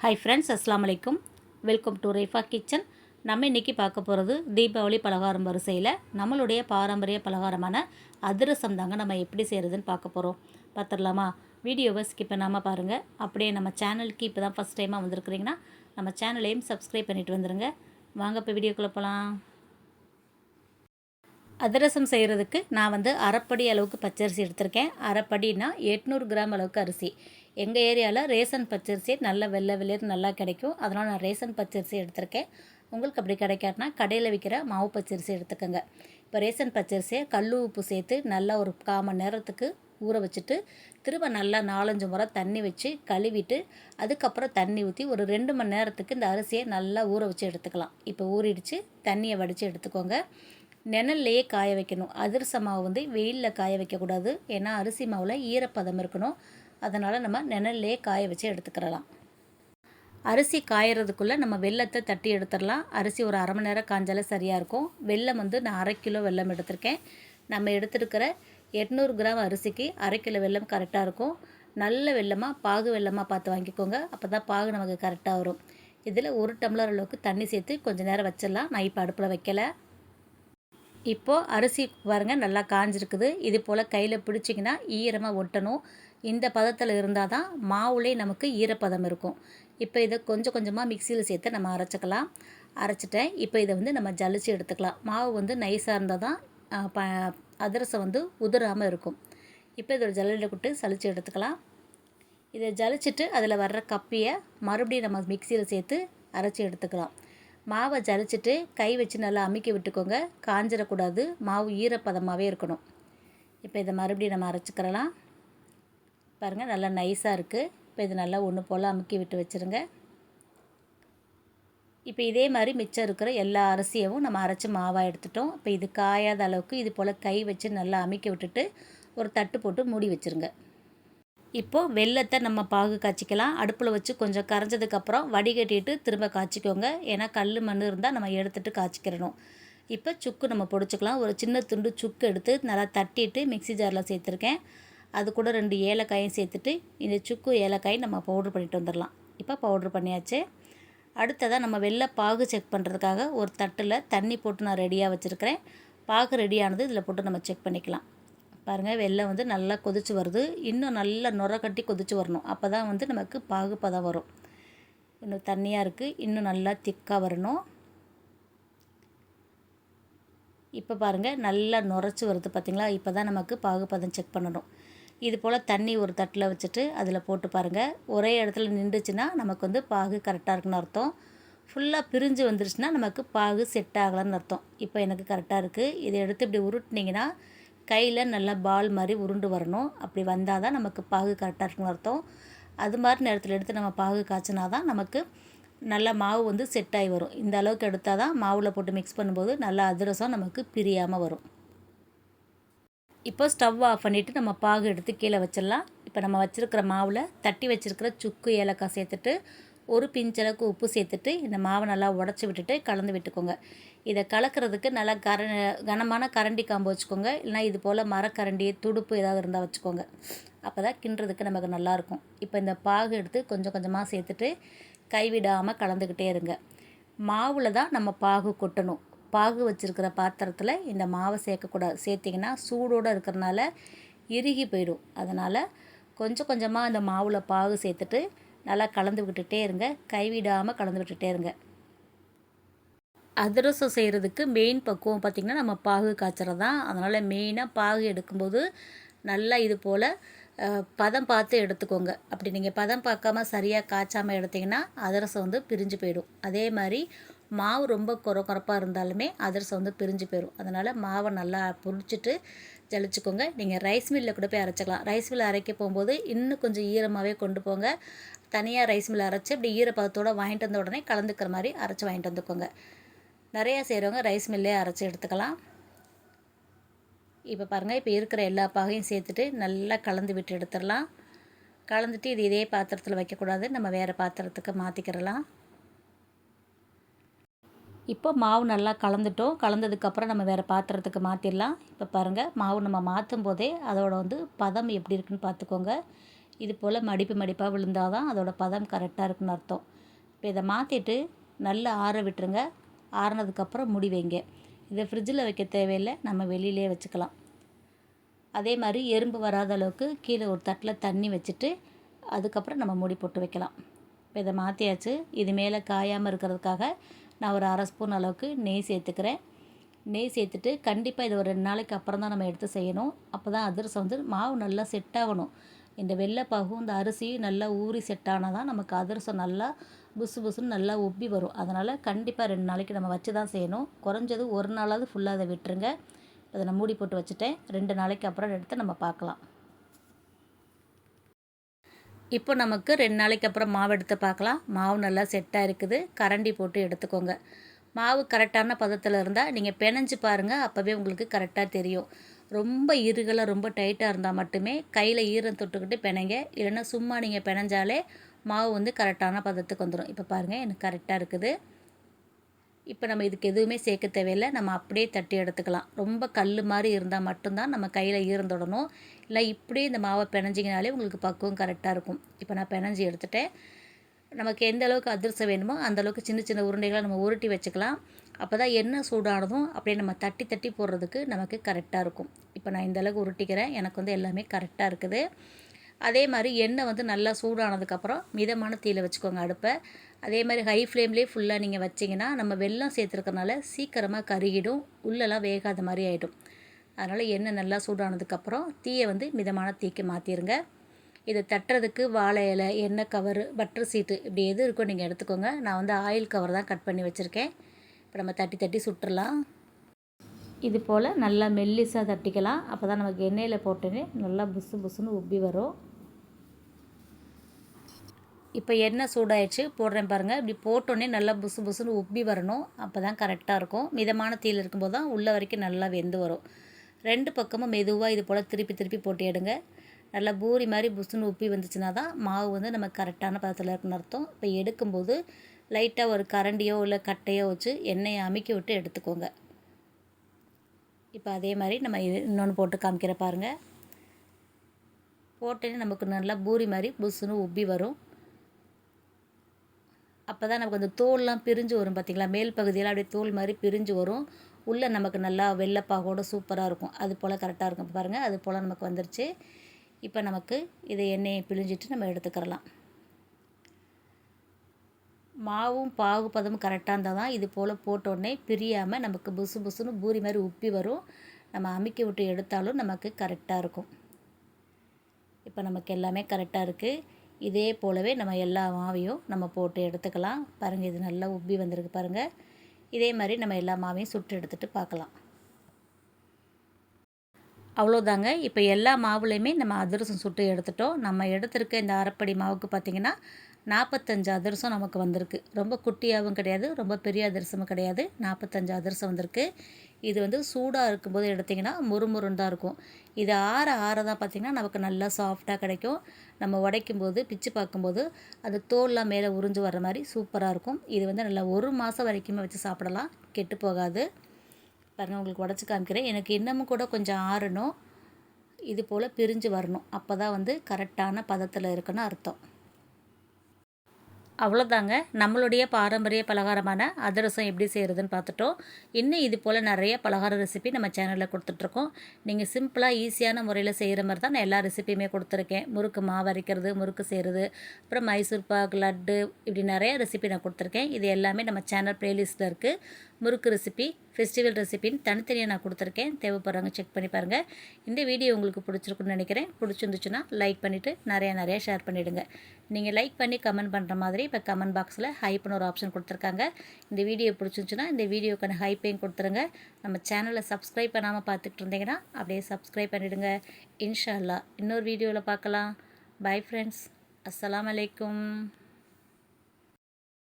Hi friends அஸ்லாம் வலைக்கும் welcome to ரேஃபா kitchen நம்ம இன்றைக்கி பார்க்க போகிறது தீபாவளி பலகாரம் வரிசையில் நம்மளுடைய பாரம்பரிய பலகாரமான அதிரசம் தாங்க நம்ம எப்படி செய்கிறதுன்னு பார்க்க போகிறோம் பார்த்துடலாமா? வீடியோவை ஸ்கிப் பண்ணாமல் பாருங்கள் அப்படியே நம்ம சேனலுக்கு இப்போ தான் ஃபஸ்ட் டைமாக வந்திருக்கிறீங்கன்னா நம்ம சேனலையும் சப்ஸ்கிரைப் பண்ணிட்டு வந்துடுங்க வாங்க இப்போ வீடியோக்குள்ளே போகலாம் அதிரசம் செய்கிறதுக்கு நான் வந்து அரைப்படி அளவுக்கு பச்சரிசி எடுத்திருக்கேன். அரைப்படினா எட்நூறு கிராம் அளவுக்கு அரிசி. எங்கள் ஏரியாவில் ரேஷன் பச்சரிசி நல்ல வெள்ளை வெளியர் நல்லா கிடைக்கும். அதனால் நான் ரேஷன் பச்சரிசி எடுத்திருக்கேன். உங்களுக்கு அப்படி கிடைக்காதுனா கடையில் விற்கிற மாவு பச்சரிசி எடுத்துக்கோங்க. இப்போ ரேஷன் பச்சரிசியை கல் உப்பு சேர்த்து நல்லா ஒரு கால் மணி நேரத்துக்கு ஊற வச்சுட்டு திரும்ப நல்லா நாலஞ்சு முறை தண்ணி வச்சு கழுவிட்டு அதுக்கப்புறம் தண்ணி ஊற்றி ஒரு ரெண்டு மணி நேரத்துக்கு இந்த அரிசியை நல்லா ஊற வச்சு எடுத்துக்கலாம். இப்போ ஊறிடுச்சு. தண்ணியை வடித்து எடுத்துக்கோங்க. நிழல்லையே காய வைக்கணும். அதிரச மாவு வந்து வெயிலில் காய வைக்கக்கூடாது. ஏன்னா அரிசி மாவில் ஈரப்பதம் இருக்கணும். அதனால் நம்ம நிழல்லே காய வச்சு எடுத்துக்கிறலாம். அரிசி காயறதுக்குள்ளே நம்ம வெள்ளத்தை தட்டி எடுத்துடலாம். அரிசி ஒரு அரை மணி நேரம் காய்ஞ்சாலே சரியாக இருக்கும். வெள்ளம் வந்து நான் அரை கிலோ வெள்ளம் எடுத்திருக்கேன். நம்ம எடுத்துருக்கிற எட்நூறு கிராம் அரிசிக்கு அரை கிலோ வெள்ளம் கரெக்டாக இருக்கும். நல்ல வெள்ளமாக பாகு வெள்ளமாக பார்த்து வாங்கிக்கோங்க. அப்போ தான் பாகு நமக்கு கரெக்டாக வரும். இதில் ஒரு டம்ளர் அளவுக்கு தண்ணி சேர்த்து கொஞ்சம் நேரம் வச்சிடலாம். நான் இப்போ அடுப்பில் வைக்கலை. இப்போது அரிசி பாருங்கள் நல்லா காஞ்சிருக்குது. இது போல் கையில் பிடிச்சிங்கன்னா ஈரமாக ஒட்டணும். இந்த பதத்தில் இருந்தால் தான் மாவுலே நமக்கு ஈரப்பதம் இருக்கும். இப்போ இதை கொஞ்சம் கொஞ்சமாக மிக்சியில் சேர்த்து நம்ம அரைச்சிக்கலாம். அரைச்சிட்டேன். இப்போ இதை வந்து நம்ம ஜலிச்சு எடுத்துக்கலாம். மாவு வந்து நைஸாக இருந்தால் தான் ப அதிரசம் வந்து உதிராமல் இருக்கும். இப்போ இதோட ஜல்லியில் விட்டு சளிச்சு எடுத்துக்கலாம். இதை ஜலிச்சுட்டு அதில் வர்ற கப்பியை மறுபடியும் நம்ம மிக்சியில் சேர்த்து அரைச்சி எடுத்துக்கலாம். மாவை ஜலிச்சுட்டு கை வச்சு நல்லா அமுக்கி விட்டுக்கோங்க. காஞ்சிடக்கூடாது மாவு ஈரப்பதமாகவே இருக்கணும். இப்போ இதை மறுபடியும் நம்ம அரைச்சிக்கிறலாம். பாருங்கள் நல்லா நைஸாக இருக்குது இப்போ இது நல்லா ஒன்று போல் அமுக்கி விட்டு வச்சுருங்க. இப்போ இதே மாதிரி மிச்சம் இருக்கிற எல்லா அரிசியவும் நம்ம அரைச்சி மாவாக எடுத்துட்டோம். இப்போ இது காயாத அளவுக்கு இது போல் கை வச்சு நல்லா அமைக்க விட்டுட்டு ஒரு தட்டு போட்டு மூடி வச்சுருங்க. இப்போது வெள்ளத்தை நம்ம பாகு காய்ச்சிக்கலாம். அடுப்பில் வச்சு கொஞ்சம் கரைஞ்சதுக்கப்புறம் வடிகட்டிட்டு திரும்ப காய்ச்சிக்கோங்க. ஏன்னா கல் மண் இருந்தால் நம்ம எடுத்துகிட்டு காய்ச்சிக்கிறணும். இப்போ சுக்கு நம்ம பொடிச்சிக்கலாம். ஒரு சின்ன துண்டு சுக்கு எடுத்து நல்லா தட்டிட்டு மிக்சி ஜாரில் சேர்த்துருக்கேன். அது கூட ரெண்டு ஏலக்காயும் சேர்த்துட்டு இந்த சுக்கு ஏலக்காயும் நம்ம பவுட்ரு பண்ணிட்டு வந்துடலாம். இப்போ பவுட்ரு பண்ணியாச்சு. அடுத்ததாக நம்ம வெள்ளை பாகு செக் பண்ணுறதுக்காக ஒரு தட்டில் தண்ணி போட்டு நான் ரெடியாக வச்சுருக்கிறேன். பாகு ரெடியானது இதில் போட்டு நம்ம செக் பண்ணிக்கலாம். பாருங்கள் வெள்ளம் வந்து நல்லா கொதிச்சு வருது. இன்னும் நல்லா நுர கட்டி கொதிச்சு வரணும். அப்போ தான் வந்து நமக்கு பாகுப்பதம் வரும். இன்னும் தண்ணியாக இருக்குது இன்னும் நல்லா திக்காக வரணும். இப்போ பாருங்கள் நல்லா நுரைச்சி வருது. பார்த்திங்களா இப்போ தான் நமக்கு பாகுப்பதம் செக் பண்ணணும். இது போல் தண்ணி ஒரு தட்டில் வச்சுட்டு அதில் போட்டு பாருங்கள் ஒரே இடத்துல நின்றுச்சுன்னா நமக்கு வந்து பாகு கரெக்டாக இருக்குன்னு அர்த்தம். ஃபுல்லாக பிரிஞ்சு வந்துருச்சுன்னா நமக்கு பாகு செட் ஆகலான்னு அர்த்தம். இப்போ எனக்கு கரெக்டாக இருக்குது இதை எடுத்து இப்படி உருட்டினீங்கன்னா கையில் நல்லா பால் மாதிரி உருண்டு வரணும். அப்படி வந்தால் தான் நமக்கு பாகு கரெக்டாக இருக்குன்னு அர்த்தம். அது மாதிரி நேரத்தில் எடுத்து நம்ம பாகு காய்ச்சினா தான் நமக்கு நல்லா மாவு வந்து செட் ஆகி வரும். இந்த அளவுக்கு எடுத்தால் தான் மாவில் போட்டு மிக்ஸ் பண்ணும்போது நல்லா அதிரசம் நமக்கு பிரியாமல் வரும். இப்போ ஸ்டவ் ஆஃப் பண்ணிவிட்டு நம்ம பாகு எடுத்து கீழே வச்சிடலாம். இப்போ நம்ம வச்சுருக்கிற மாவில் தட்டி வச்சுருக்கிற சுக்கு ஏலக்காய் சேர்த்துட்டு ஒரு பிஞ்சளவுக்கு உப்பு சேர்த்துட்டு இந்த மாவை நல்லா உடச்சி விட்டுட்டு கலந்து விட்டுக்கோங்க. இதை கலக்கிறதுக்கு நல்லா கர கனமான கரண்டி காம்பு வச்சுக்கோங்க. இல்லைனா இது போல் மரக்கரண்டி துடுப்பு ஏதாவது இருந்தால் வச்சுக்கோங்க. அப்போ தான் கிண்டுறதுக்கு நமக்கு நல்லாயிருக்கும். இப்போ இந்த பாகு எடுத்து கொஞ்சம் கொஞ்சமாக சேர்த்துட்டு கைவிடாமல் கலந்துக்கிட்டே இருங்க. மாவில் தான் நம்ம பாகு கொட்டணும். பாகு வச்சுருக்கிற பாத்திரத்தில் இந்த மாவை சேர்க்கக்கூடாது சேர்த்திங்கன்னா சூடோடு இருக்கிறனால இறுகி போயிடும். அதனால் கொஞ்சம் கொஞ்சமாக இந்த மாவில் பாகு சேர்த்துட்டு நல்லா கலந்து விட்டுட்டே இருங்க. கைவிடாமல் கலந்து விட்டுட்டே இருங்க. அதிரசம் செய்கிறதுக்கு மெயின் பக்குவம் பார்த்திங்கன்னா நம்ம பாகு காய்ச்சறது தான். அதனால் மெயினாக பாகு எடுக்கும்போது நல்லா இது போல் பதம் பார்த்து எடுத்துக்கோங்க. அப்படி நீங்கள் பதம் பார்க்காம சரியாக காய்ச்சாமல் எடுத்திங்கன்னா அதிரசம் வந்து பிரிஞ்சு போயிடும். அதே மாதிரி மாவு ரொம்ப குறை குறப்பாக இருந்தாலுமே அதிரசம் வந்து பிரிஞ்சு போயிடும் அதனால் மாவை நல்லா பொரிச்சிட்டு ஜலிச்சுக்கோங்க. நீங்கள் ரைஸ் மில்லில் கூட போய் அரைச்சிக்கலாம். ரைஸ் மில் அரைக்க போகும்போது இன்னும் கொஞ்சம் ஈரமாகவே கொண்டு போங்க. தனியாக ரைஸ் மில்லில் அரைச்சி அப்படி ஈரப்பதத்தோடு வாங்கிட்டு வந்த உடனே கலந்துக்கிற மாதிரி அரைச்சி வாங்கிட்டு வந்துக்கோங்க. நிறையா செய்கிறவங்க ரைஸ் மில்லே அரைச்சி எடுத்துக்கலாம். இப்போ பாருங்கள் இப்போ இருக்கிற எல்லா பாகையும் சேர்த்துட்டு நல்லா கலந்து விட்டு எடுத்துடலாம். கலந்துட்டு இது இதே பாத்திரத்தில் வைக்கக்கூடாது. நம்ம வேறு பாத்திரத்துக்கு மாற்றிக்கிறலாம் இப்போ மாவு நல்லா கலந்துட்டோம். கலந்ததுக்கப்புறம் நம்ம வேறு பாத்திரத்துக்கு மாற்றிடலாம் இப்போ பாருங்கள் மாவு நம்ம மாற்றும் போதே அதோட வந்து பதம் எப்படி இருக்குன்னு பார்த்துக்கோங்க. இது போல் மடிப்பு மடிப்பாக விழுந்தால் தான் அதோட பதம் கரெக்டாக இருக்குன்னு அர்த்தம். இப்போ இதை மாற்றிட்டு நல்லா ஆற விட்டுருங்க. ஆறினதுக்கப்புறம் முடி வைங்க. இதை ஃப்ரிட்ஜில் வைக்க தேவையில்லை நம்ம வெளியிலே வச்சுக்கலாம். அதே மாதிரி எறும்பு வராத அளவுக்கு கீழே ஒரு தட்டில் தண்ணி வச்சுட்டு அதுக்கப்புறம் நம்ம மூடி போட்டு வைக்கலாம். இப்போ இதை மாற்றியாச்சு இது மேலே காயாமல் இருக்கிறதுக்காக நான் ஒரு அரை ஸ்பூன் அளவுக்கு நெய் சேர்த்துக்கிறேன். நெய் சேர்த்துட்டு கண்டிப்பாக இது ஒரு ரெண்டு நாளைக்கு அப்புறம் தான் நம்ம எடுத்து செய்யணும். அப்போ தான் அதிரசம் வந்து மாவு நல்லா செட் ஆகணும். இந்த வெள்ளைப்பாகும் இந்த அரிசியும் நல்லா ஊறி செட் ஆனால் தான் நமக்கு அதிரசம் நல்லா புசு புசுன்னு நல்லா உப்பி வரும். அதனால் கண்டிப்பாக ரெண்டு நாளைக்கு நம்ம வச்சு தான் செய்யணும். குறைஞ்சது ஒரு நாளாவது ஃபுல்லாக அதை விட்டுருங்க. அதை நான் மூடி போட்டு வச்சுட்டேன். ரெண்டு நாளைக்கு அப்புறம் எடுத்து நம்ம பார்க்கலாம். இப்போ நமக்கு ரெண்டு நாளைக்கு அப்புறம் மாவு எடுத்து பார்க்கலாம். மாவு நல்லா செட்டாக இருக்குது. கரண்டி போட்டு எடுத்துக்கோங்க. மாவு கரெக்டான பதத்தில் இருந்தால் நீங்கள் பிணைஞ்சு பாருங்கள் அப்போவே உங்களுக்கு கரெக்டாக தெரியும். ரொம்ப இருகலாக ரொம்ப டைட்டாக இருந்தால் மட்டுமே கையில் ஈரம் தொட்டுக்கிட்டு பிணைங்க. இல்லைன்னா சும்மா நீங்கள் பிணைஞ்சாலே மாவு வந்து கரெக்டான பதத்துக்கு வந்துடும் இப்போ பாருங்கள் எனக்கு கரெக்டாக இருக்குது. இப்போ நம்ம இதுக்கு எதுவுமே சேர்க்க தேவையில்லை. நம்ம அப்படியே தட்டி எடுத்துக்கலாம். ரொம்ப கல் மாதிரி இருந்தால் மட்டும்தான் நம்ம கையில் ஈரந்தொடணும் இல்லை இப்படியே இந்த மாவை பிணைஞ்சிங்கனாலே உங்களுக்கு பக்குவம் கரெக்டாக இருக்கும். இப்போ நான் பிணைஞ்சி எடுத்துட்டேன். நமக்கு எந்த அளவுக்கு அதிர்சம் வேணுமோ அந்தளவுக்கு சின்ன சின்ன உருண்டைகளை நம்ம உருட்டி வச்சுக்கலாம். அப்போ தான் எண்ணெய் சூடானதும் அப்படியே நம்ம தட்டி தட்டி போடுறதுக்கு நமக்கு கரெக்டாக இருக்கும். இப்போ நான் இந்த அளவுக்கு உருட்டிக்கிறேன். எனக்கு வந்து எல்லாமே கரெக்டாக இருக்குது. அதே மாதிரி எண்ணெய் வந்து நல்லா சூடானதுக்கப்புறம் மிதமான தீயில் வச்சுக்கோங்க அடுப்பை. அதே மாதிரி ஹை ஃப்ளேம்லேயே ஃபுல்லாக நீங்கள் வச்சிங்கன்னா நம்ம வெள்ளம் சேர்த்துருக்கனால சீக்கிரமாக கருகிடும் உள்ளெல்லாம் வேகாத மாதிரி ஆகிடும் அதனால் எண்ணெய் நல்லா சூடானதுக்கப்புறம் தீயை வந்து மிதமான தீக்கு மாற்றிடுங்க இதை தட்டுறதுக்கு வாழை இலை எண்ணெய் கவர் பட்டர் சீட்டு இப்படி எது இருக்கோ நீங்கள் எடுத்துக்கோங்க. நான் வந்து ஆயில் கவர் தான் கட் பண்ணி வச்சுருக்கேன். இப்போ நம்ம தட்டி தட்டி சுட்டுடலாம் இது போல் நல்லா மெல்லிசாக தட்டிக்கலாம். அப்போ தான் நமக்கு எண்ணெயில் போட்டோன்னே நல்லா புசு புசுன்னு உப்பி வரும். இப்போ எண்ணெய் சூடாயிடுச்சு போடுறேன் பாருங்கள் இப்படி போட்டோன்னே நல்லா புசு புசுன்னு உப்பி வரணும். அப்போ தான் கரெக்டாக இருக்கும். மிதமான தீயில் இருக்கும்போது தான் உள்ள வரைக்கும் நல்லா வெந்து வரும். ரெண்டு பக்கமும் மெதுவாக இது போல் திருப்பி திருப்பி போட்டு எடுங்க. நல்லா பூரி மாதிரி புசுன்னு உப்பி வந்துச்சுன்னா தான் மாவு வந்து நம்ம கரெக்டான பதத்தில் இருக்குன்னு அர்த்தம். இப்போ எடுக்கும்போது லைட்டாக ஒரு கரண்டியோ இல்லை கட்டையோ வச்சு எண்ணெயை அமுக்கி விட்டு எடுத்துக்கோங்க. இப்போ அதே மாதிரி நம்ம இது இன்னொன்று போட்டு காமிக்கிற பாருங்கள் போட்டேன்னு நமக்கு நல்லா பூரி மாதிரி புசுன்னு உப்பி வரும். அப்போ தான் நமக்கு அந்த தோல்லாம் பிரிஞ்சு வரும் பார்த்திங்களா மேல் பகுதியெல்லாம் அப்படியே தோல் மாதிரி பிரிஞ்சு வரும். உள்ளே நமக்கு நல்லா வெள்ளைப்பாகோட சூப்பராக இருக்கும். அது போல் கரெக்டாக இருக்கும். பாருங்கள் அது போல் நமக்கு வந்துருச்சு. இப்போ நமக்கு இதை எண்ணெயை பிழிஞ்சிட்டு நம்ம எடுத்துக்கிறலாம். மாவும் பாகு பதமும் கரெக்டாக இருந்தால் தான் இது போல் போட்டோடனே பிரியாமல் நமக்கு புசு புசுன்னு பூரி மாதிரி உப்பி வரும். நம்ம அமுக்கி விட்டு எடுத்தாலும் நமக்கு கரெக்டாக இருக்கும். இப்போ நமக்கு எல்லாமே கரெக்டாக இருக்குது இதே போலவே நம்ம எல்லா மாவையும் நம்ம போட்டு எடுத்துக்கலாம். பாருங்கள் இது நல்லா உப்பி வந்திருக்கு பாருங்கள் இதே மாதிரி நம்ம எல்லா மாவையும் சுட்டு எடுத்துகிட்டு பார்க்கலாம். அவ்வளோதாங்க இப்போ எல்லா மாவுலேயுமே நம்ம அதிரசம் சுட்டு எடுத்துட்டோம். நம்ம எடுத்திருக்க இந்த அரைப்படி மாவுக்கு பார்த்திங்கன்னா நாற்பத்தஞ்சு அதிரசம் நமக்கு வந்திருக்கு. ரொம்ப குட்டியாகவும் கிடையாது ரொம்ப பெரிய அதிரசமும் கிடையாது. நாற்பத்தஞ்சு அதிரசம் வந்திருக்கு. இது வந்து சூடாக இருக்கும்போது எடுத்திங்கன்னா முறுமுறுன்னு தான் இருக்கும். இது ஆற ஆற தான் பார்த்திங்கன்னா நமக்கு நல்லா சாஃப்டாக கிடைக்கும். நம்ம உடைக்கும் போது பிச்சு பார்க்கும்போது அது தோல்லாம் மேலே உறிஞ்சு வர்ற மாதிரி சூப்பராக இருக்கும். இது வந்து நல்லா ஒரு மாதம் வரைக்குமே வச்சு சாப்பிடலாம். கெட்டு போகாது. பாருங்கள் உங்களுக்கு உடச்சி காமிக்கிறேன். எனக்கு இன்னமும் கூட கொஞ்சம் ஆறணும். இது போல் பிரிஞ்சு வரணும். அப்போ தான் வந்து கரெக்டான பதத்தில் இருக்குன்னு அர்த்தம். அவ்வளோதாங்க நம்மளுடைய பாரம்பரிய பலகாரமான அதிரசம் எப்படி செய்கிறதுன்னு பார்த்துட்டோம். இன்னும் இது போல் நிறைய பலகார ரெசிபி நம்ம சேனலில் கொடுத்துட்ருக்கோம். நீங்கள் சிம்பிளாக ஈஸியான முறையில் செய்கிற மாதிரி தான் நான் எல்லா ரெசிபியுமே கொடுத்துருக்கேன். முறுக்கு மாவு அரைக்கிறது முறுக்கு செய்கிறது அப்புறம் மைசூர் பாக் லட்டு இப்படி நிறைய ரெசிபி நான் கொடுத்துருக்கேன். இது எல்லாமே நம்ம சேனல் ப்ளேலிஸ்ட்டில் இருக்குது முறுக்கு ரெசிபி ஃபெஸ்டிவல் ரெசிபின்னு தனித்தனியாக நான் கொடுத்துருக்கேன். தேவைப்படுறவங்க செக் பண்ணி பாருங்கள் இந்த வீடியோ உங்களுக்கு பிடிச்சிருக்குன்னு நினைக்கிறேன். பிடிச்சிருந்துச்சுன்னா லைக் பண்ணிவிட்டு நிறையா நிறையா ஷேர் பண்ணிவிடுங்க நீங்கள் லைக் பண்ணி கமெண்ட் பண்ணுற மாதிரி இப்போ கமெண்ட் பாக்ஸில் ஹைப்னு ஒரு ஆப்ஷன் கொடுத்துருக்காங்க. இந்த வீடியோ பிடிச்சிருந்துச்சுன்னா இந்த வீடியோக்கான ஹைப்பையும் கொடுத்துருங்க. நம்ம சேனலை சப்ஸ்கிரைப் பண்ணாமல் பார்த்துக்கிட்டு இருந்தீங்கன்னா அப்படியே சப்ஸ்கிரைப் பண்ணிவிடுங்க இன்ஷா இன்னொரு வீடியோவில் பார்க்கலாம். பாய் ஃப்ரெண்ட்ஸ் அஸ்லாம் அலைக்கும்